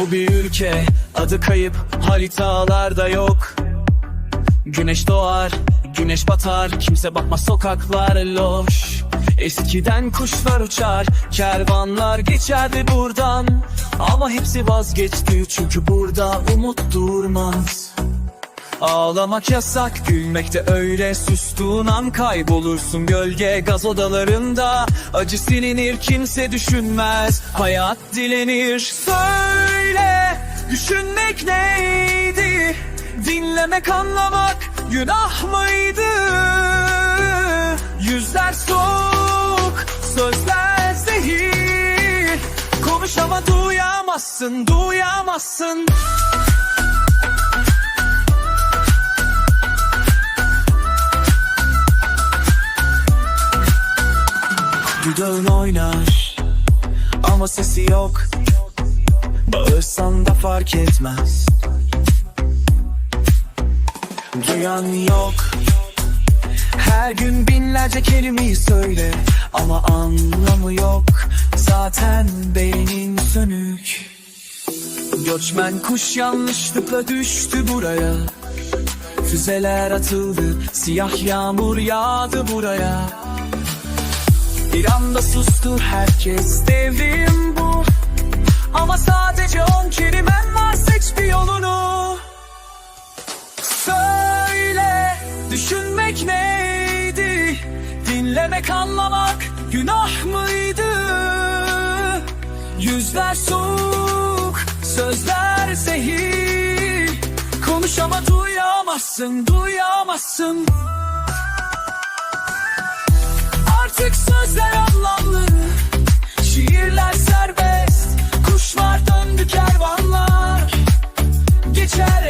Bu bir ülke adı kayıp haritalarda yok. Güneş doğar, güneş batar Kimse bakmaz sokaklar loş. Eskiden kuşlar uçar Kervanlar geçerdi buradan. Ama hepsi vazgeçti Çünkü burada umut durmaz. Ağlamak yasak, gülmek de öyle. Sustuğun an kaybolursun gölge gaz odalarında. Acı silinir kimse düşünmez. Hayat dilenir. Söyle, düşünmek neydi? Dinlemek anlamak günah mıydı? Yüzler soğuk, sözler zehir Konuş ama duyamazsın, duyamazsın Dudağın oynar Ama sesi yok Bağırsan da fark etmez. Duyan yok. Her gün binlerce kelimeyi söyle. Ama anlamı yok. Zaten beynin sönük. Göçmen kuş yanlışlıkla düştü buraya. Füzeler atıldı. Siyah yağmur yağdı buraya. Bir anda sustu. Herkes devrim bu Ama sadece on kelimen var seç bir yolunu. Söyle düşünmek neydi? Dinlemek anlamak günah mıydı? Yüzler soğuk sözler zehir. Konuş ama duyamazsın duyamazsın. Artık sözler try